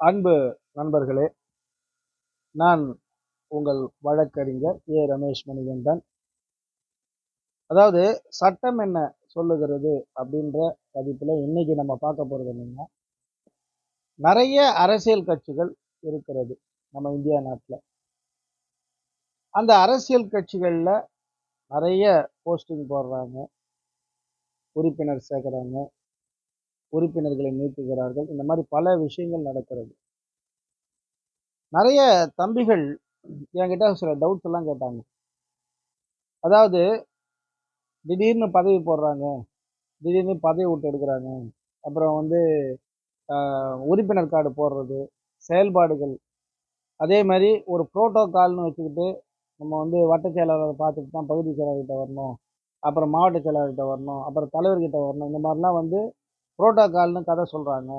அன்பு நண்பர்களே நான் உங்கள் வழக்கறிஞர் ஏ. ரமேஷ் மணிகண்டன். அதாவது சட்டம் என்ன சொல்லுகிறது அப்படின்ற பதிப்பில் இன்னைக்கு நம்ம பார்க்க போகிறது என்னன்னா நிறைய அரசியல் கட்சிகள் இருக்கிறது நம்ம இந்தியா நாட்டில். அந்த அரசியல் கட்சிகளில் நிறைய போஸ்டிங் போடுறாங்க உறுப்பினர் சேர்க்குறாங்க உறுப்பினர்களை நீக்குகிறார்கள். இந்த மாதிரி பல விஷயங்கள் நடக்கிறது. நிறைய தம்பிகள் என்கிட்ட சில டவுட்ஸ் எல்லாம் கேட்டாங்க. அதாவது திடீர்னு பதவி போடுறாங்க. திடீர்னு பதவி விட்டு எடுக்கிறாங்க. அப்புறம் வந்து உறுப்பினர் கார்டு போடுறது செயல்பாடுகள். அதே மாதிரி ஒரு புரோட்டோகால்னு வச்சுக்கிட்டு நம்ம வந்து வட்ட செயலாளரை பார்த்துட்டு தான் பகுதி செயலாளர்கிட்ட வரணும். அப்புறம் மாவட்ட செயலாளர்கிட்ட வரணும். அப்புறம் தலைவர்கிட்ட வரணும். இந்த மாதிரிலாம் வந்து புரோட்டோகால்னு கதை சொல்கிறாங்க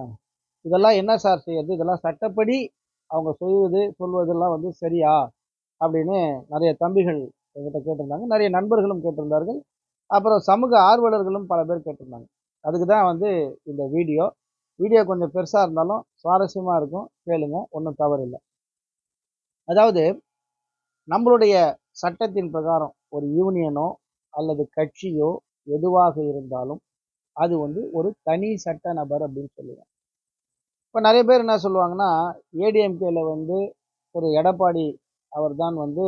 இதெல்லாம் என்ன சார் செய்யறது? இதெல்லாம் சட்டப்படி அவங்க சொல்வது சொல்வதெல்லாம் வந்து சரியா? அப்படின்னு நிறைய தம்பிகள் எங்கிட்ட கேட்டிருந்தாங்க. நிறைய நண்பர்களும் கேட்டிருந்தார்கள். அப்புறம் சமூக ஆர்வலர்களும் பல பேர் கேட்டிருந்தாங்க. அதுக்கு தான் வந்து இந்த வீடியோ. வீடியோ கொஞ்சம் பெருசாக இருந்தாலும் சுவாரஸ்யமாக இருக்கும். கேளுங்க ஒன்றும் தவறில்லை அதாவது நம்மளுடைய சட்டத்தின் பிரகாரம் ஒரு யூனியனோ அல்லது கட்சியோ எதுவாக இருந்தாலும் அது வந்து ஒரு தனி சட்ட நபர் அப்படின்னு சொல்லுவாங்க. இப்போ நிறைய பேர் என்ன சொல்லுவாங்கன்னா ஏடிஎம்கேல வந்து ஒரு எடப்பாடி அவர் தான் வந்து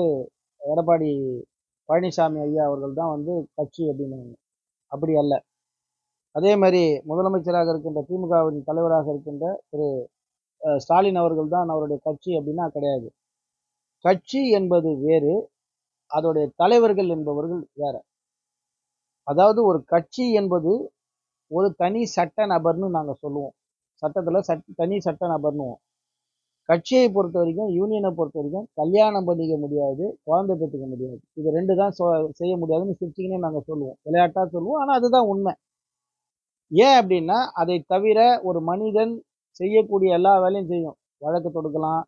எடப்பாடி பழனிசாமி ஐயா அவர்கள் தான் வந்து கட்சி அப்படின்னு அப்படி அல்ல. அதே மாதிரி முதலமைச்சராக இருக்கின்ற திமுகவின் தலைவராக இருக்கின்ற திரு ஸ்டாலின் அவர்கள் தான் அவருடைய கட்சி அப்படின்னா கிடையாது. கட்சி என்பது வேறு அதோடைய தலைவர்கள் என்பவர்கள் வேற. அதாவது ஒரு கட்சி என்பது ஒரு தனி சட்ட நபர்னு நாங்கள் சொல்லுவோம். சட்டத்தில் சட் தனி சட்ட நபர்னுவோம் கட்சியை பொறுத்த வரைக்கும் யூனியனை பொறுத்த வரைக்கும் கல்யாணம் பண்ணிக்க முடியாது குழந்தை பெற்றுக்க முடியாது. இது ரெண்டு தான் செய்ய முடியாதுன்னு சிரிச்சிங்கன்னே நாங்கள் சொல்லுவோம். விளையாட்டாக சொல்லுவோம். ஆனால் அதுதான் உண்மை. ஏன் அப்படின்னா அதை தவிர ஒரு மனிதன் செய்யக்கூடிய எல்லா வேலையும் செய்யும். வழக்கு தொடுக்கலாம்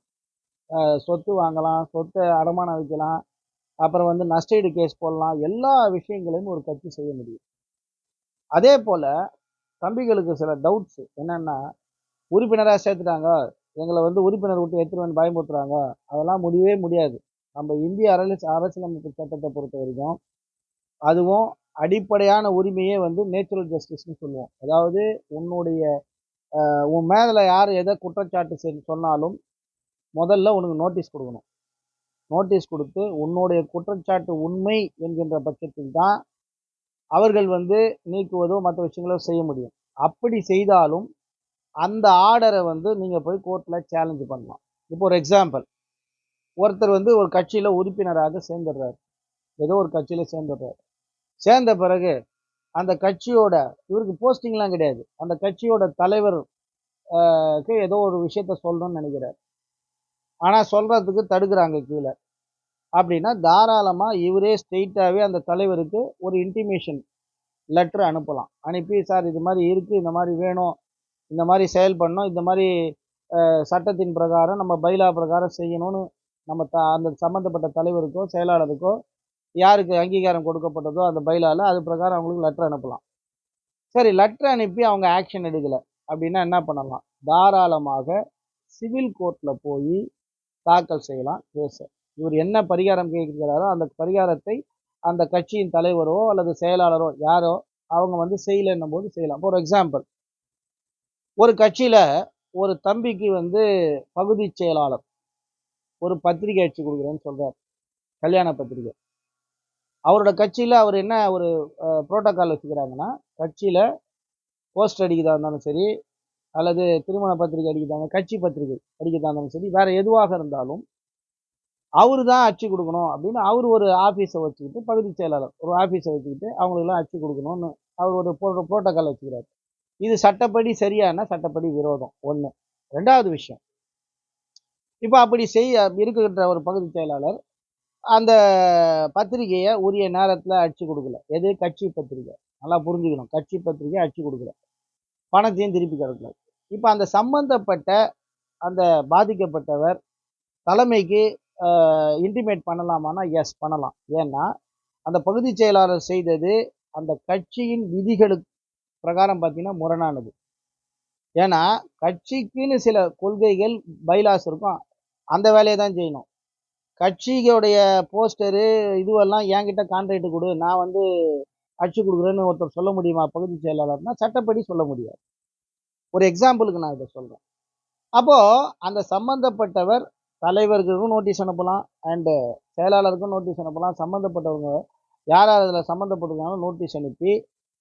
சொத்து வாங்கலாம் சொத்தை அடமானம் வைக்கலாம் அப்புறம் வந்து நஷ்டஈடு கேஸ் போடலாம். எல்லா விஷயங்களையும் ஒரு கட்சி செய்ய முடியும். அதே போல் தம்பிகளுக்கு சில டவுட்ஸ் என்னென்னா உறுப்பினராக சேர்த்துட்டாங்க. எங்களை வந்து உறுப்பினர் விட்டு எடுத்துருவேன் பயமுறுத்துறாங்க அதெல்லாம் முடியவே முடியாது. நம்ம இந்திய அரசு அரசியலமைப்பு சட்டத்தை பொறுத்த வரைக்கும் அதுவும் அடிப்படையான உரிமையே வந்து நேச்சுரல் ஜஸ்டிஸ்னு சொல்லுவோம். அதாவது உன்னுடைய உன் மேதில் யார் எதை குற்றச்சாட்டு சொன்னாலும் முதல்ல உனக்கு நோட்டீஸ் கொடுக்கணும். நோட்டீஸ் கொடுத்து உன்னுடைய குற்றச்சாட்டு உண்மை என்கின்ற பட்சத்தில் தான் அவர்கள் வந்து நீக்குவதோ மற்ற விஷயங்களோ செய்ய முடியும். அப்படி செய்தாலும் அந்த ஆர்டரை வந்து நீங்கள் போய் கோர்ட்டில் சேலஞ்சு பண்ணலாம். இப்போ ஒரு எக்ஸாம்பிள் ஒருத்தர் வந்து ஒரு கட்சியில் உறுப்பினராக சேர்ந்துடுறாரு. ஏதோ ஒரு கட்சியில் சேர்ந்துடுறாரு. சேர்ந்த பிறகு அந்த கட்சியோட இவருக்கு போஸ்டிங்லாம் கிடையாது. அந்த கட்சியோட தலைவர் ஏதோ ஒரு விஷயத்த சொல்லணும்னு நினைக்கிறார். ஆனால் சொல்கிறதுக்கு தடுக்கிறாங்க கீழே. அப்படின்னா தாராளமாக இவரே ஸ்ட்ரெயிட்டாகவே அந்த தலைவருக்கு ஒரு இன்டிமேஷன் லெட்ரு அனுப்பலாம். அனுப்பி சார் இது மாதிரி இருக்குது இந்த மாதிரி வேணும் இந்த மாதிரி செயல்படணும் இந்த மாதிரி சட்டத்தின் பிரகாரம் நம்ம பைலா பிரகாரம் செய்யணும்னு நம்ம த அந்த சம்மந்தப்பட்ட தலைவருக்கோ செயலாளருக்கோ யாருக்கு அங்கீகாரம் கொடுக்கப்பட்டதோ அந்த பைலாவில் அது பிரகாரம் அவங்களுக்கு லெட்டர் அனுப்பலாம். சரி லெட்டர் அனுப்பி அவங்க ஆக்ஷன் எடுக்கலை. அப்படின்னா என்ன பண்ணலாம்? தாராளமாக சிவில் கோர்ட்டில் போய் தாக்கல் செய்யலாம். கேஸை இவர் என்ன பரிகாரம் கேட்கிறாரோ அந்த பரிகாரத்தை அந்த கட்சியின் தலைவரோ அல்லது செயலாளரோ யாரோ அவங்க வந்து செய்யலைன்னும் போது செய்யலாம். ஒரு எக்ஸாம்பிள் ஒரு கட்சியில் ஒரு தம்பிக்கு வந்து பகுதி செயலாளர் ஒரு பத்திரிகை அடிச்சு கொடுக்குறேன்னு சொல்கிறார் கல்யாண பத்திரிகை. அவரோட கட்சியில் அவர் என்ன ஒரு புரோட்டோக்கால் வச்சுக்கிறாங்கன்னா கட்சியில் போஸ்ட் அடிக்கிறதா இருந்தாலும் சரி அல்லது திருமண பத்திரிகை அடிக்கிறாங்க கட்சி பத்திரிகை அடிக்கிறதா இருந்தாலும் சரி வேறு எதுவாக இருந்தாலும் அவர் தான் அச்சு கொடுக்கணும் அப்படின்னு அவர் ஒரு ஆஃபீஸை வச்சுக்கிட்டு பகுதி செயலாளர் ஒரு ஆஃபீஸை வச்சுக்கிட்டு அவங்களுக்கெல்லாம் அச்சு கொடுக்கணும்னு அவர் ஒரு புரோட்டோக்கால் வச்சுக்கிறார். இது சட்டப்படி சரியான சட்டப்படி விரோதம் ஒன்று ரெண்டாவது விஷயம் இப்போ அப்படி செய்ய இருக்கின்ற ஒரு பகுதி செயலாளர் அந்த பத்திரிகையை உரிய நேரத்தில் அடிச்சு கொடுக்கல. எது? கட்சி பத்திரிகை. நல்லா புரிஞ்சுக்கணும். கட்சி பத்திரிகை அடிச்சு கொடுக்கல. பணத்தையும் திருப்பி கிடக்கல இப்போ அந்த சம்பந்தப்பட்ட அந்த பாதிக்கப்பட்டவர் தலைமைக்கு இன்டிமேட் பண்ணலாமான்னா எஸ் பண்ணலாம். ஏன்னா அந்த பகுதி செயலாளர் செய்தது அந்த கட்சியின் விதிகளுக்கு பிரகாரம் பார்த்தீங்கன்னா முரணானது. ஏன்னா கட்சிக்குன்னு சில கொள்கைகள் பைலாஸ் இருக்கும். அந்த வேலையை தான் செய்யணும். கட்சிகளுடைய போஸ்டரு இதுவெல்லாம் என்கிட்ட கான்ட்ராக்ட் கொடு. நான் வந்து அடிச்சு கொடுக்குறேன்னு ஒருத்தர் சொல்ல முடியுமா? பகுதி செயலாளர்னா சட்டப்படி சொல்ல முடியாது. ஒரு எக்ஸாம்பிளுக்கு நான் இதை சொல்கிறேன் அப்போது அந்த சம்பந்தப்பட்டவர் தலைவர்களுக்கும் நோட்டீஸ் அனுப்பலாம் அண்டு செயலாளருக்கும் நோட்டீஸ் அனுப்பலாம். சம்மந்தப்பட்டவங்க யார் யார் அதில் சம்மந்தப்பட்டிருக்காங்களோ நோட்டீஸ் அனுப்பி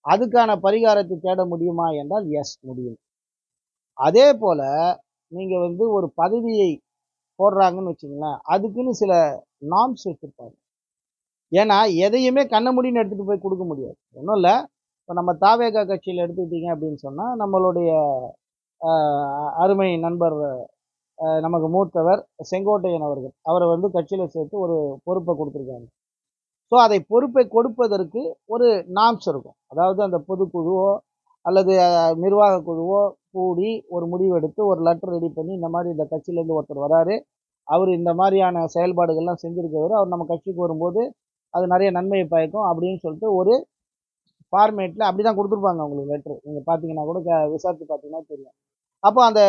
அதுக்கான பரிகாரத்தை தேட முடியுமா என்றால் எஸ் முடியும். அதே போல் நீங்கள் வந்து ஒரு பதவியை போடுறாங்கன்னு வச்சுங்களேன் அதுக்குன்னு சில நாம்ஸ் வச்சுருப்பாங்க. ஏன்னா எதையுமே கண்ண முடின்னு எடுத்துகிட்டு போய் கொடுக்க முடியாது. ஒன்றும் இல்லை. இப்போ நம்ம தாவேகா கட்சியில் எடுத்துக்கிட்டீங்க அப்படின்னு சொன்னால் நம்மளுடைய அருமை நண்பர் நமக்கு மூத்தவர் செங்கோட்டையன் அவர்கள். அவரை வந்து கட்சியில் சேர்த்து ஒரு பொறுப்பை கொடுத்துருக்காங்க ஸோ அதை பொறுப்பை கொடுப்பதற்கு ஒரு நாம்ஸ் இருக்கும். அதாவது அந்த பொதுக்குழுவோ அல்லது நிர்வாக குழுவோ கூடி ஒரு முடிவெடுத்து ஒரு லெட்டர் ரெடி பண்ணி இந்த மாதிரி இந்த கட்சியிலேருந்து ஒருத்தர் வராரு. அவர் இந்த மாதிரியான செயல்பாடுகள்லாம் செஞ்சுருக்கவர். அவர் நம்ம கட்சிக்கு வரும்போது அது நிறைய நன்மையை பயக்கும் அப்படின்னு சொல்லிட்டு ஒரு ஃபார்மேட்டில் அப்படி தான் கொடுத்துருப்பாங்க அவங்களுக்கு லெட்ரு நீங்கள் பார்த்தீங்கன்னா கூட க- விசாரித்து பார்த்தீங்கன்னா தெரியும். அப்போ அந்த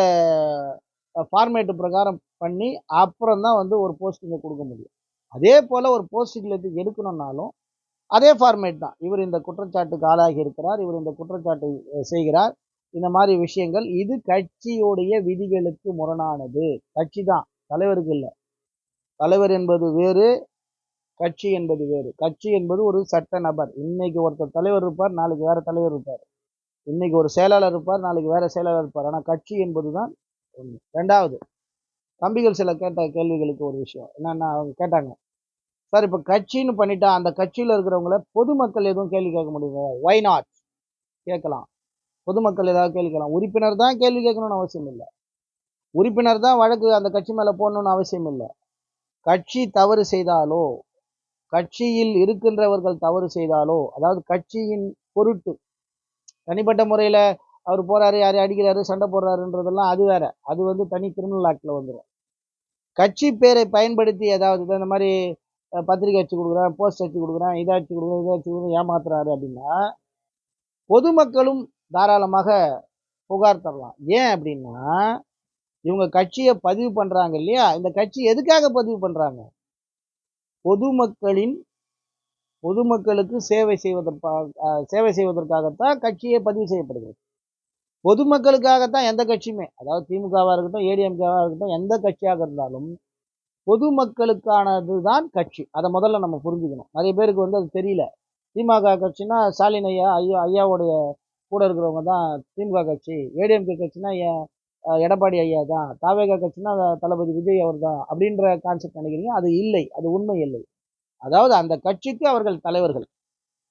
ஃபார்மேட்டு பிரகாரம் பண்ணி அப்புறம் தான் வந்து ஒரு போஸ்டிங்கை கொடுக்க முடியும். அதே போல் ஒரு போஸ்டிங்கில் எடுக்கணும்னாலும் அதே ஃபார்மேட் தான். இவர் இந்த குற்றச்சாட்டுக்கு ஆளாகி இருக்கிறார் இவர் இந்த குற்றச்சாட்டை செய்கிறார். இந்த மாதிரி விஷயங்கள் இது கட்சியுடைய விதிகளுக்கு முரணானது. கட்சி தான் தலைவருக்கு இல்லை. தலைவர் என்பது வேறு கட்சி என்பது வேறு. கட்சி என்பது ஒரு சட்ட நபர். இன்னைக்கு ஒருத்தர் தலைவர் இருப்பார் நாளைக்கு வேற தலைவர் இருப்பார். இன்னைக்கு ஒரு செயலாளர் இருப்பார் நாளைக்கு வேற செயலாளர் இருப்பார். ஆனால் கட்சி என்பது தான் ஒன்று ரெண்டாவது தம்பிகள் சில கேட்ட கேள்விகளுக்கு ஒரு விஷயம். என்னென்னா அவங்க கேட்டாங்க சார் இப்போ கட்சின்னு பண்ணிட்டா அந்த கட்சியில் இருக்கிறவங்கள பொதுமக்கள் எதுவும் கேள்வி கேட்க முடியுமா? ஒய் நாட் கேட்கலாம். பொதுமக்கள் ஏதாவது கேள்வி கேட்கலாம். உறுப்பினர் தான் கேள்வி கேட்கணும்னு அவசியம் இல்லை. உறுப்பினர் தான் வழக்கு அந்த கட்சி மேலே போடணும்னு அவசியம் இல்லை. கட்சி தவறு செய்தாலோ கட்சியில் இருக்கின்றவர்கள் தவறு செய்தாலோ அதாவது கட்சியின் பொருட்டு தனிப்பட்ட முறையில் அவர் போகிறாரு யாரையும் அடிக்கிறாரு சண்டை போடுறாருன்றதெல்லாம் அது வேற. அது வந்து தனி கிரிமினல் ஆக்டில் வந்துடும் கட்சி பேரை பயன்படுத்தி ஏதாவது இந்த மாதிரி பத்திரிக்கை அடிச்சு கொடுக்குறேன் போஸ்ட் அடிச்சு கொடுக்குறேன் இதை அடிச்சு கொடுக்குறேன் இதை அடிச்சு கொடுக்குறேன் ஏமாத்துறாரு அப்படின்னா பொதுமக்களும் தாராளமாக புகார் தரலாம். ஏன் அப்படின்னா இவங்க கட்சியை பதிவு பண்ணுறாங்க இல்லையா? இந்த கட்சி எதுக்காக பதிவு பண்றாங்க? பொதுமக்களின் பொதுமக்களுக்கு சேவை செய்வதற்காக சேவை செய்வதற்காகத்தான் கட்சியே பதிவு செய்யப்படுகிறது. பொதுமக்களுக்காகத்தான் எந்த கட்சியுமே அதாவது திமுகவாக இருக்கட்டும் ஏடிஎம்கேவாக இருக்கட்டும் எந்த கட்சியாக இருந்தாலும் பொதுமக்களுக்கானது தான் கட்சி. அதை முதல்ல நம்ம புரிஞ்சுக்கணும். நிறைய பேருக்கு வந்து அது தெரியல. திமுக கட்சினா ஸ்டாலின் ஐயா ஐயா ஐயாவுடைய கூட இருக்கிறவங்க தான் திமுக கட்சி. ஏடிஎம்கே கட்சினா எடப்பாடி ஐயா தான். தாவேகா கட்சினா தளபதி விஜய் அவர் தான் அப்படின்ற கான்செப்ட் நினைக்கிறீங்க? அது இல்லை. அது உண்மை இல்லை. அதாவது அந்த கட்சிக்கு அவர்கள் தலைவர்கள்.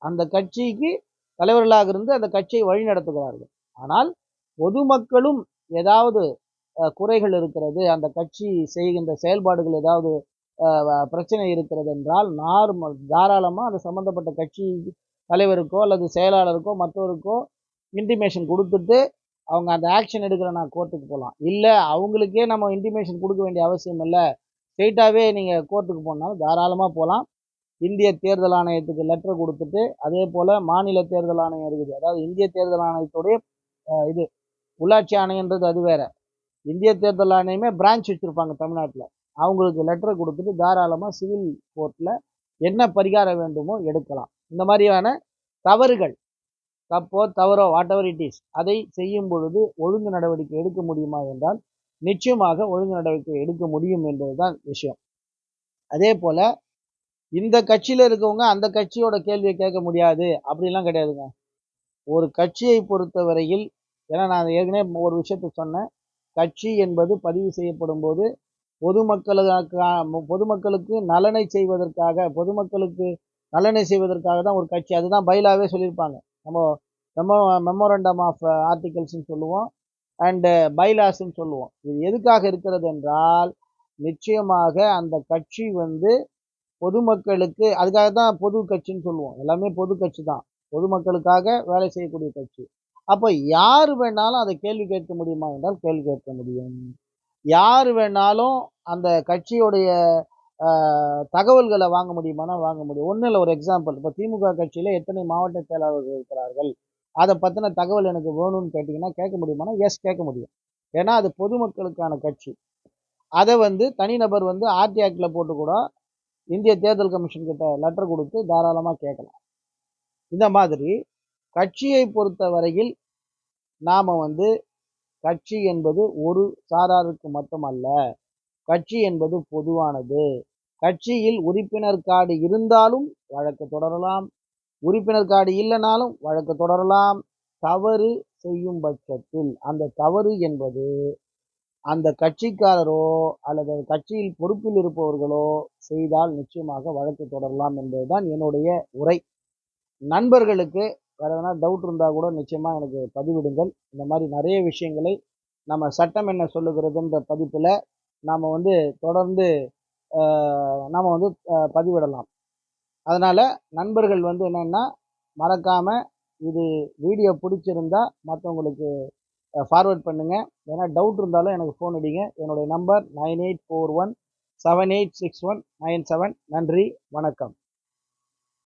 அந்த கட்சிக்கு தலைவர்களாக இருந்து அந்த கட்சியை வழி நடத்துகிறார்கள் ஆனால் பொதுமக்களும் ஏதாவது குறைகள் இருக்கிறது அந்த கட்சி செய்கின்ற செயல்பாடுகள் ஏதாவது வ- பிரச்சனை இருக்கிறது என்றால் நார்மல் தாராளமாக அந்த சம்மந்தப்பட்ட கட்சி தலைவருக்கோ அல்லது செயலாளருக்கோ மற்றவருக்கோ இன்டிமேஷன் கொடுத்துட்டு அவங்க அந்த ஆக்ஷன் எடுக்கிற நான் கோர்ட்டுக்கு போகலாம். இல்லை அவங்களுக்கே நம்ம இன்டிமேஷன் கொடுக்க வேண்டிய அவசியம் இல்லை. ஸ்ட்ரெயிட்டாகவே நீங்கள் கோர்ட்டுக்கு போனாலும் தாராளமாக போகலாம். இந்திய தேர்தல் ஆணையத்துக்கு லெட்டர் கொடுத்துட்டு அதே போல் மாநில தேர்தல் ஆணையம் இருக்குது. அதாவது இந்திய தேர்தல் ஆணையத்துடைய இது உள்ளாட்சி ஆணையன்றது அது வேற. இந்திய தேர்தல் ஆணையமே பிரான்ச் வச்சுருப்பாங்க தமிழ்நாட்டில். அவங்களுக்கு லெட்டர் கொடுத்துட்டு தாராளமாக சிவில் கோர்ட்டில் என்ன பரிகாரம் வேண்டுமோ எடுக்கலாம். இந்த மாதிரியான தவறுகள் தப்போ தவறோ வாட் எவர் இட் இஸ் அதை செய்யும் பொழுது ஒழுங்கு நடவடிக்கை எடுக்க முடியுமா என்றால் நிச்சயமாக ஒழுங்கு நடவடிக்கை எடுக்க முடியும் என்பதுதான் விஷயம். அதே போல் இந்த கட்சியில் இருக்கவங்க அந்த கட்சியோட கேள்வியை கேட்க முடியாது. அப்படிலாம் கிடையாதுங்க. ஒரு கட்சியை பொறுத்தவரையில் ஏன்னா நான் ஏற்கனவே ஒரு விஷயத்த சொன்னேன். கட்சி என்பது பதிவு செய்யப்படும் போது பொதுமக்களுக்கு பொதுமக்களுக்கு நலனை செய்வதற்காக பொதுமக்களுக்கு நலனை செய்வதற்காக தான் ஒரு கட்சி. அதுதான் பைலாவே சொல்லியிருப்பாங்க. நம்ம மெமோ மெமோரண்டம் ஆஃப் ஆர்டிகல்ஸ்னு சொல்லுவோம். அண்டு பைலாஸ்ன்னு சொல்லுவோம். இது எதுக்காக இருக்கிறது என்றால் நிச்சயமாக அந்த கட்சி வந்து பொதுமக்களுக்கு அதுக்காக தான் பொது கட்சின்னு சொல்லுவோம். எல்லாமே பொது கட்சி தான். பொதுமக்களுக்காக வேலை செய்யக்கூடிய கட்சி. அப்போ யார் வேணாலும் அதை கேள்வி கேட்க முடியுமா என்றால் கேள்வி கேட்க முடியும். யார் வேணாலும் அந்த கட்சியுடைய தகவல்களை வாங்க முடியுமானா வாங்க முடியும். ஒன்றும் இல்லை ஒரு எக்ஸாம்பிள் இப்போ திமுக கட்சியில் எத்தனை மாவட்ட செயலாளர்கள் இருக்கிறார்கள்? அதை பற்றின தகவல் எனக்கு வேணும்னு கேட்டிங்கன்னா கேட்க முடியுமானா? எஸ் கேட்க முடியும். ஏன்னா அது பொதுமக்களுக்கான கட்சி. அதை வந்து தனிநபர் வந்து ஆர்டி ஆக்டில் போட்டு கூட இந்திய தேர்தல் கமிஷன் கிட்ட லெட்டர் கொடுத்து தாராளமாக கேட்கலாம். இந்த மாதிரி கட்சியை பொறுத்த வரையில் நாம் வந்து கட்சி என்பது ஒரு சாராருக்கு மட்டுமல்ல கட்சி என்பது பொதுவானது. கட்சியில் உறுப்பினர் கார்டு இருந்தாலும் வழக்கு தொடரலாம். உறுப்பினர் கார்டு இல்லைனாலும் வழக்கு தொடரலாம். தவறு செய்யும் பட்சத்தில் அந்த தவறு என்பது அந்த கட்சிக்காரரோ அல்லது கட்சியில் பொறுப்பில் இருப்பவர்களோ செய்தால் நிச்சயமாக வழக்கு தொடரலாம் என்பதுதான் என்னுடைய உரை. நண்பர்களுக்கு வேறு எதனா டவுட் இருந்தால் கூட நிச்சயமாக எனக்கு பதிவிடுங்கள். இந்த மாதிரி நிறைய விஷயங்களை நம்ம சட்டம் என்ன சொல்லுகிறதுன்ற பதிப்பில் நாம் வந்து தொடர்ந்து நாம் வந்து பதிவிடலாம். அதனால் நண்பர்கள் வந்து என்னென்னா மறக்காமல் இது வீடியோ பிடிச்சிருந்தா மற்றவங்களுக்கு ஃபார்வேர்ட் பண்ணுங்கள் ஏன்னா டவுட் இருந்தாலும் எனக்கு ஃபோன் அடிங்க. என்னுடைய number nine eight four one seven eight six one nine seven நன்றி வணக்கம்.